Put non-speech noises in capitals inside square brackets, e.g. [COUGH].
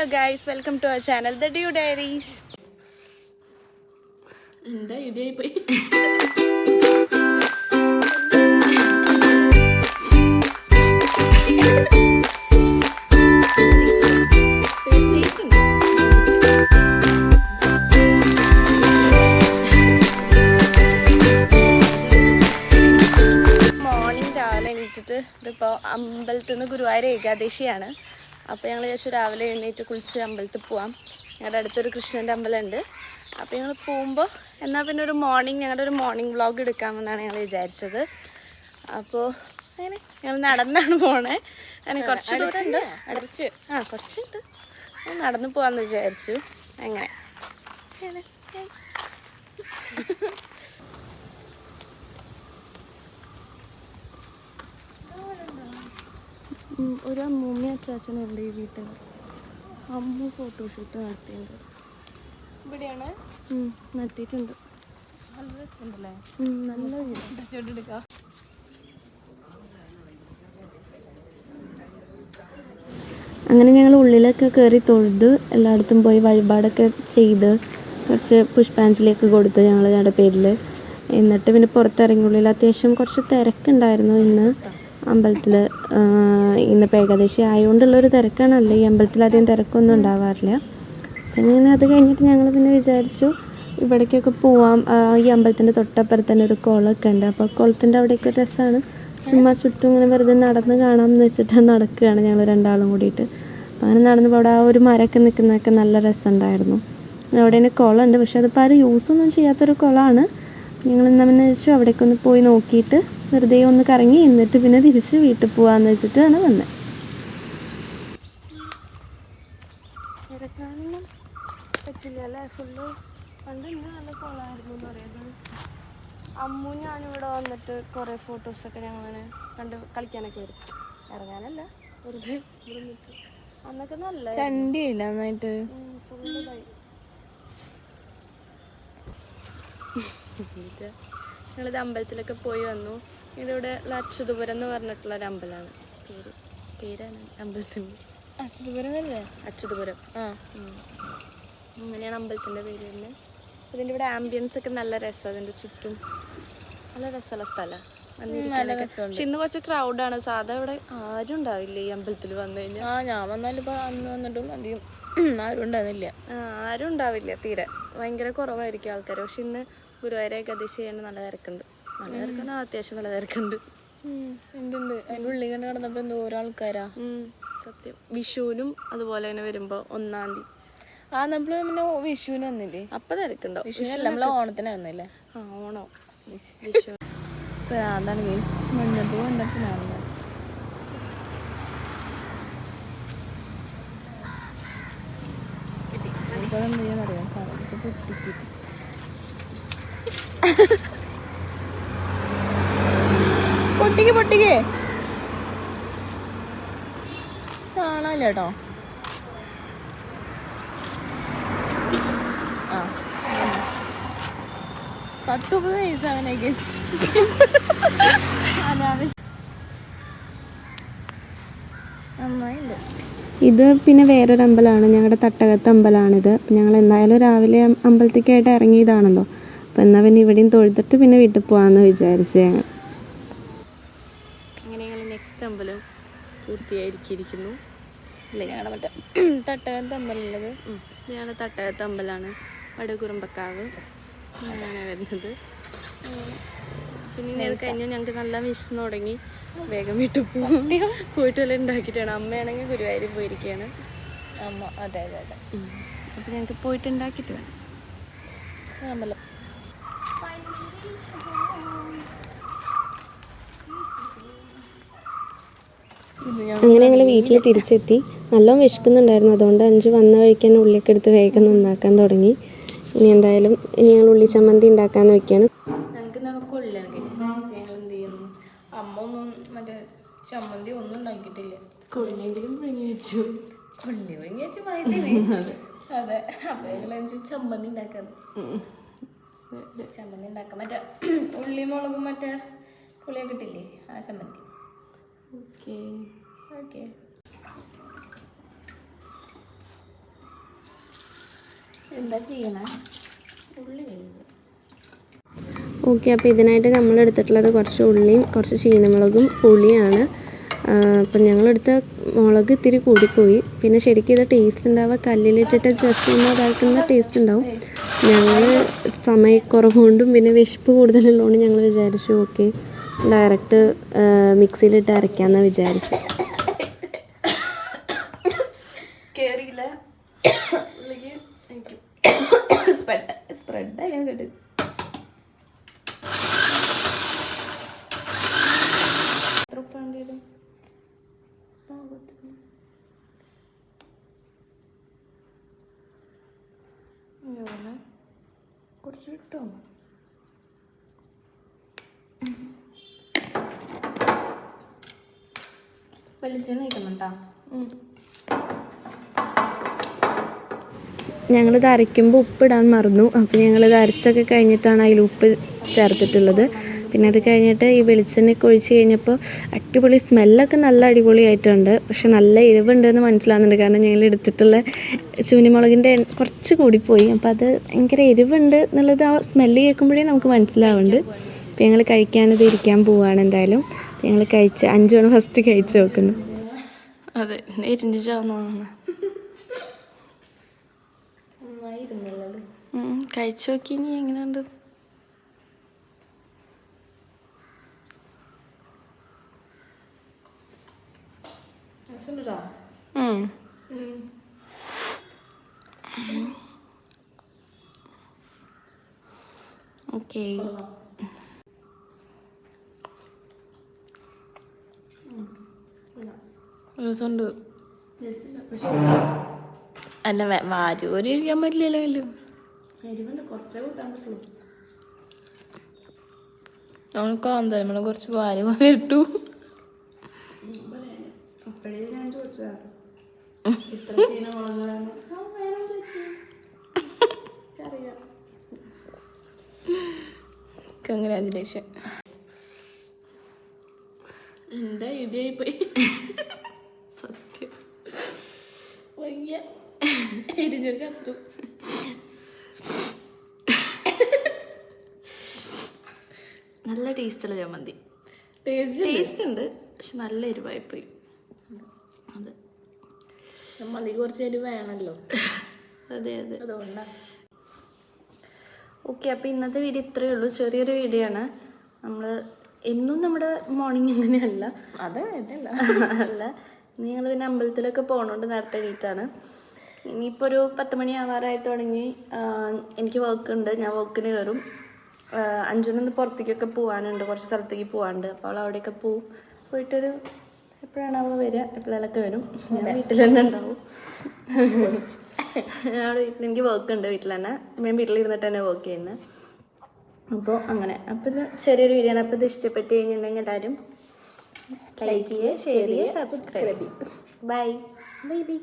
Hello guys welcome to our channel the dew diaries എന്താ ഇതായി പോയി മോർണിംഗ് രാവിലെ എണീറ്റിട്ട് ഇതിപ്പോൾ അമ്പലത്തിൽ നിന്ന് ഗുരുവായൂർ ഏകാദശിയാണ്. അപ്പോൾ ഞങ്ങൾ വിചാരിച്ചു രാവിലെ എഴുന്നേറ്റ് കുളിച്ച് അമ്പലത്തിൽ പോവാം. ഞങ്ങളുടെ അടുത്തൊരു കൃഷ്ണന്റെ അമ്പലമുണ്ട്. അപ്പോൾ ഞങ്ങൾ പോകുമ്പോൾ എന്നാൽ പിന്നെ ഒരു മോർണിംഗ് ഞങ്ങളുടെ ഒരു മോർണിംഗ് വ്ളോഗ് എടുക്കാമെന്നാണ് ഞങ്ങൾ വിചാരിച്ചത്. അപ്പോൾ അങ്ങനെ ഞങ്ങൾ നടന്നാണ് പോണേ. അങ്ങനെ കുറച്ച് ദൂരമുണ്ട്. അടച്ച് ആ കുറച്ചുണ്ട്. നടന്നു പോകാമെന്ന് വിചാരിച്ചു. അങ്ങനെ. ഒരു അമ്മൂമ്മ അച്ചാച്ചനുണ്ട് ഈ വീട്ടിൽ. അമ്മ ഫോട്ടോഷൂട്ട് നടത്തിയിട്ടുണ്ട്. ഇവിടെയാണ്? നടത്തിയിട്ടുണ്ട്. നല്ല രസമുണ്ടല്ലേ? നല്ല എടുക്കാം. അങ്ങനെ ഞങ്ങൾ ഉള്ളിലൊക്കെ കയറി തൊഴുത് എല്ലായിടത്തും പോയി വഴിപാടൊക്കെ ചെയ്ത് കുറച്ച് പുഷ്പാഞ്ജലിയൊക്കെ കൊടുത്ത് ഞങ്ങൾ ഞങ്ങളുടെ പേരിൽ. എന്നിട്ട് പിന്നെ പുറത്തിറങ്ങി ഉള്ളിൽ അത്യാവശ്യം കുറച്ച് തിരക്കുണ്ടായിരുന്നു ഇന്ന്. അമ്പലത്തിൽ ഇന്ന് ഏകാദശി ആയതുകൊണ്ടുള്ളൊരു തിരക്കാണല്ലോ ഈ അമ്പലത്തിൽ അധികം തിരക്കൊന്നും ഉണ്ടാവാറില്ല. പിന്നെ അത് കഴിഞ്ഞിട്ട് ഞങ്ങൾ പിന്നെ വിചാരിച്ചു ഇവിടേക്കൊക്കെ പോവാം. ഈ അമ്പലത്തിന്റെ തൊട്ടപ്പുറത്ത് തന്നെ ഒരു കുളമൊക്കെ ഉണ്ട്. അപ്പോൾ കുളത്തിന്റെ അവിടെയൊക്കെ ഒരു രസമാണ് ചുമ്മാ ചുറ്റും ഇങ്ങനെ വെറുതെ നടന്ന് കാണാം എന്ന് വെച്ചിട്ട് നടക്കുകയാണ് ഞങ്ങൾ രണ്ടാളും കൂടിയിട്ട്. അപ്പോൾ അങ്ങനെ നടന്നപ്പോൾ അവിടെ ആ ഒരു മരമൊക്കെ നിൽക്കുന്നതൊക്കെ നല്ല രസമുണ്ടായിരുന്നു. അവിടെ തന്നെ കുളമുണ്ട്. പക്ഷേ അതിപ്പോൾ ആരും യൂസൊന്നും ചെയ്യാത്തൊരു കുളമാണ്. ഞങ്ങൾ എന്താണെന്ന് വെച്ചു അവിടേക്ക് ഒന്ന് പോയി നോക്കിയിട്ട് വെറുതെ ഒന്ന് കറങ്ങി എന്നിട്ട് പിന്നെ തിരിച്ച് വീട്ടിൽ പോകാമെന്ന് വെച്ചിട്ടാണ് വന്നത് പറ്റില്ല അല്ലേ? ഫുള്ള് പണ്ട് ഇന്ന് നല്ല കുളമായിരുന്നു എന്ന് പറയുന്നത്. അമ്മു ഞാനിവിടെ വന്നിട്ട് കുറേ ഫോട്ടോസൊക്കെ ഞങ്ങളിങ്ങനെ കണ്ട് കളിക്കാനൊക്കെ വരും. ഇറങ്ങാനല്ല വെറുതെ അന്നൊക്കെ നല്ല ചണ്ടിയില്ല നന്നായിട്ട് ഫുള്ള് ഇതായി ഞങ്ങളിത് അമ്പലത്തിലൊക്കെ പോയി വന്നു. ഇവിടെ ഇവിടെ ഉള്ള അച്യുതപുരം എന്ന് പറഞ്ഞിട്ടുള്ള ഒരു അമ്പലമാണ്. പേര് പേരാണ് അമ്പലത്തിന്റെ അല്ലേ അച്യുതപുരം ആ. അങ്ങനെയാണ് അമ്പലത്തിന്റെ പേര് തന്നെ അതിന്റെ ഇവിടെ ആംബിയൻസ് ഒക്കെ നല്ല രസം അതിന്റെ ചുറ്റും നല്ല രസമുള്ള സ്ഥലമാണ്. പക്ഷെ ഇന്ന് കുറച്ച് ക്രൗഡാണ് സാധാ ഇവിടെ ആരും ഉണ്ടാവില്ല ഈ അമ്പലത്തിൽ വന്നു കഴിഞ്ഞാൽ. ആ ഞാൻ വന്നാലും ഇപ്പൊ അന്ന് വന്നിട്ടും അധികം [CLEARS THROAT] ആരും ഉണ്ടാകുന്നില്ല ആരും ഉണ്ടാവില്ല തീരെ. ഭയങ്കര കുറവായിരിക്കും ആൾക്കാർ പക്ഷെ ഇന്ന് ഗുരുവായൂർ ഏകാദശി ചെയ്യാണ്ട് നല്ല തിരക്കുണ്ട്. നല്ല തിരക്കുണ്ട് അത്യാവശ്യം നല്ല തിരക്കുണ്ട്. എന്തുണ്ട്? അതിന്റെ ഉള്ളിൽ കണ്ട് കിടന്നപ്പോ എന്തോ ആൾക്കാരാ? സത്യം. വിഷുവിനും അതുപോലെ തന്നെ വരുമ്പോ ഒന്നാം തീയതി. ആ നമ്മൾ പിന്നെ വിഷുവിന് വന്നില്ലേ? അപ്പൊ തിരക്കുണ്ടോ വിഷുവിനല്ല നമ്മൾ ഓണത്തിന് വന്നില്ലേ? ആ ഓണോ. വിഷു അതാണ് മഞ്ഞപ്പൂ ഇപ്പൊ എന്താ ചെയ്യാന്നറിയാം? കടലൊക്കെ പൊട്ടിക്ക് [LAUGHS] പൊട്ടിക്ക് പൊട്ടിക്ക്. കാണാല്ല കേട്ടോ ആ. പത്ത് മുപ്പത് വയസ്സ് അങ്ങനെ കേസ് [LAUGHS] നന്നായിണ്ട്. ഇത് പിന്നെ വേറൊരു അമ്പലമാണ്. ഞങ്ങളുടെ തട്ടകത്ത് അമ്പലമാണിത് ഞങ്ങൾ എന്തായാലും രാവിലെ അമ്പലത്തേക്കായിട്ട് ഇറങ്ങിയതാണല്ലോ. അപ്പം എന്നാൽ പിന്നെ ഇവിടെയും തൊഴുതിട്ട് പിന്നെ വീട്ടിൽ പോകാമെന്ന് വിചാരിച്ചു ഞങ്ങൾ. അങ്ങനെ ഞങ്ങൾ നെക്സ്റ്റ് അമ്പലം പൂർത്തിയായിരിക്കിയിരിക്കുന്നു. അല്ലേ? ഞങ്ങളുടെ മറ്റേ തട്ടകം തമ്മിലുള്ളത് ഞങ്ങളുടെ തട്ടകത്ത് അമ്പലമാണ് വടകുറുമ്പക്കാവ് അങ്ങനെയാണ് വരുന്നത്. പിന്നെ അത് കഴിഞ്ഞാൽ ഞങ്ങൾക്ക് നല്ല വിശന്ന് തുടങ്ങി. വേഗം വീട്ടിൽ പോകും പോയിട്ട് വല്ല ഉണ്ടാക്കിയിട്ടാണ്. അമ്മയാണെങ്കിൽ ഗുരുവായൂരിൽ പോയിരിക്കുകയാണ് അമ്മ അതെ അതെ അതെ. അപ്പം ഞങ്ങൾക്ക് പോയിട്ട് ഉണ്ടാക്കിയിട്ട് വേണം. അമ്പലം. അങ്ങനെ ഞങ്ങൾ വീട്ടിൽ തിരിച്ചെത്തി. നല്ലോണം വിശക്കുന്നുണ്ടായിരുന്നു. അതുകൊണ്ട് അഞ്ച് വന്ന വഴിക്ക് തന്നെ ഉള്ളിയൊക്കെ എടുത്ത് വേഗം നന്നാക്കാൻ തുടങ്ങി. ഇനി എന്തായാലും ഇനി ഞങ്ങൾ ഉള്ളി ചമ്മന്തി ഉണ്ടാക്കാന്ന് വെക്കുകയാണ് ഞങ്ങൾക്ക് നമുക്ക് ഉള്ളിലാണ് കേസ് ഞങ്ങൾ എന്ത് ചെയ്യുന്നു? അമ്മ ഒന്നും മറ്റേ ചമ്മന്തി ഒന്നും ഉണ്ടാക്കിയിട്ടില്ല. കൊള്ളിയെങ്കിലും പുഴുങ്ങി വെച്ചു. കൊള്ളി വാങ്ങി വെച്ച് മായത്തിന് അതെ. അപ്പൊ ഞങ്ങൾ അഞ്ചു ചമ്മന്തി ചമ്മന്തി ഉണ്ടാക്കാം. മറ്റേ [CLEARS THROAT] ഉള്ളി മുളകും മറ്റേ പുളിയൊക്കെ കിട്ടില്ലേ ആ ചമ്മന്തി. ഓക്കെ. ഓക്കെ. എന്താ ചെയ്യണേ? ഉള്ളി ഓക്കെ അപ്പോൾ ഇതിനായിട്ട് നമ്മൾ എടുത്തിട്ടുള്ളത് കുറച്ച് ഉള്ളിയും കുറച്ച് ചീനമുളകും പുളിയാണ്. അപ്പം ഞങ്ങളെടുത്ത മുളക് ഇത്തിരി കൂടിപ്പോയി. പിന്നെ ശരിക്കും ഇത് ടേസ്റ്റ് ഉണ്ടാവുക. കല്ലിലിട്ടിട്ട് ജസ്റ്റ് ഒന്ന് ഇതാക്കുന്ന ടേസ്റ്റ് ഉണ്ടാവും. ഞങ്ങൾ സമയക്കുറവ് കൊണ്ടും പിന്നെ വിശപ്പ് കൂടുതലുള്ളതുകൊണ്ട് ഞങ്ങൾ വിചാരിച്ചു ഓക്കെ ഡയറക്റ്റ് മിക്സിയിലിട്ട് അരയ്ക്കാമെന്നാണ് വിചാരിച്ചു. ഉപ്പ് വേണ്ടി വരും പാകത്തിന്. ഇങ്ങനെ കുറച്ച് കിട്ടുമോ വെളിച്ചെണ്ണ കിട്ടുന്നുണ്ടോ കേട്ടോ ഞങ്ങളിത് അരയ്ക്കുമ്പോൾ ഉപ്പിടാൻ മറന്നു. അപ്പോൾ ഞങ്ങളിത് അരച്ചൊക്കെ കഴിഞ്ഞിട്ടാണ് അതിൽ ഉപ്പ് ചേർത്തിട്ടുള്ളത്. പിന്നെ അത് കഴിഞ്ഞിട്ട് ഈ വെളിച്ചെണ്ണയൊക്കെ ഒഴിച്ച് കഴിഞ്ഞപ്പോൾ അടിപൊളി സ്മെല്ലൊക്കെ നല്ല അടിപൊളിയായിട്ടുണ്ട്. പക്ഷെ നല്ല എരിവുണ്ടെന്ന് മനസ്സിലാകുന്നുണ്ട് കാരണം ഞങ്ങൾ എടുത്തിട്ടുള്ള ചൂനിമുളകിന്റെ കുറച്ച് കൂടിപ്പോയി. അപ്പോൾ അത് ഭയങ്കര എരിവുണ്ട് എന്നുള്ളത് ആ സ്മെല്ല് കേൾക്കുമ്പോഴേ നമുക്ക് മനസ്സിലാവുന്നുണ്ട്. അപ്പോൾ ഞങ്ങൾ കഴിക്കാനത് ഇരിക്കാൻ പോവുകയാണ് എന്തായാലും. ഞങ്ങൾ കഴിച്ച് അഞ്ചുമാണ് ഫസ്റ്റ് കഴിച്ച് നോക്കുന്നത് അതെ കഴിച്ചു നോക്കി ഇനി എങ്ങനെയുണ്ട്? ഓക്കെ. രസമുണ്ട് അല്ല വാരൂര് കഴിക്കാൻ പറ്റില്ലല്ലോ അല്ലോ കാന്താരി നമ്മൾ കുറച്ച് വാരി പോലെ ഇട്ടു. കൺഗ്രാജുലേഷൻ എന്താ ഇതായി പോയി സത്യം. വയ്യ. ഇടിഞ്ഞൊരു ചത്തു നല്ല ടേസ്റ്റുള്ള ചമ്മന്തി ടേസ്റ്റ് ടേസ്റ്റ് ഉണ്ട്. പക്ഷെ നല്ല എരിവായി പോയി മന്തിക്ക് കുറച്ച് വേണമല്ലോ. അതെ അതെ. അതുകൊണ്ടാണ് ഓക്കെ അപ്പോൾ ഇന്നത്തെ വീഡിയോ ഇത്രയേ ഉള്ളൂ. ചെറിയൊരു വീഡിയോ ആണ്. നമ്മൾ എന്നും നമ്മുടെ മോർണിംഗ് ഇങ്ങനെയല്ല അതെ അതല്ല അല്ല നിങ്ങൾ പിന്നെ അമ്പലത്തിലൊക്കെ പോകണോണ്ട് നേരത്തെ എണീറ്റാണ്. ഇനിയിപ്പോൾ ഒരു പത്ത് മണി ആവാറായി തുടങ്ങി. എനിക്ക് വർക്ക് ഉണ്ട്. ഞാൻ വർക്കിന് കയറും അഞ്ചുനൊന്ന് പുറത്തേക്കൊക്കെ പോകാനുണ്ട് കുറച്ച് സ്ഥലത്തേക്ക് പോകാനുണ്ട് അപ്പോൾ അവൾ അവിടെയൊക്കെ പോവും. പോയിട്ടൊരു എപ്പോഴാണ് അവൾ വരിക? എപ്പോഴേലൊക്കെ വരും. ഞാൻ വീട്ടിൽ തന്നെ ഉണ്ടാവും. അവിടെ വീട്ടിൽ എനിക്ക് വർക്ക് ഉണ്ട് വീട്ടിൽ തന്നെ. ഞാൻ വീട്ടിലിരുന്നിട്ട് തന്നെ വർക്ക് ചെയ്യുന്നത് അപ്പോൾ അങ്ങനെ. അപ്പോൾ ഇത് ചെറിയൊരു വീഡിയോ ആണ്. അപ്പോൾ ഇത് ഇഷ്ടപ്പെട്ട് കഴിഞ്ഞിട്ടുണ്ടെങ്കിൽ എല്ലാവരും ലൈക്ക് ചെയ്യുക ഷെയർ ചെയ്യുക സബ്സ്ക്രൈബ് ചെയ്യുക. Bye bye bye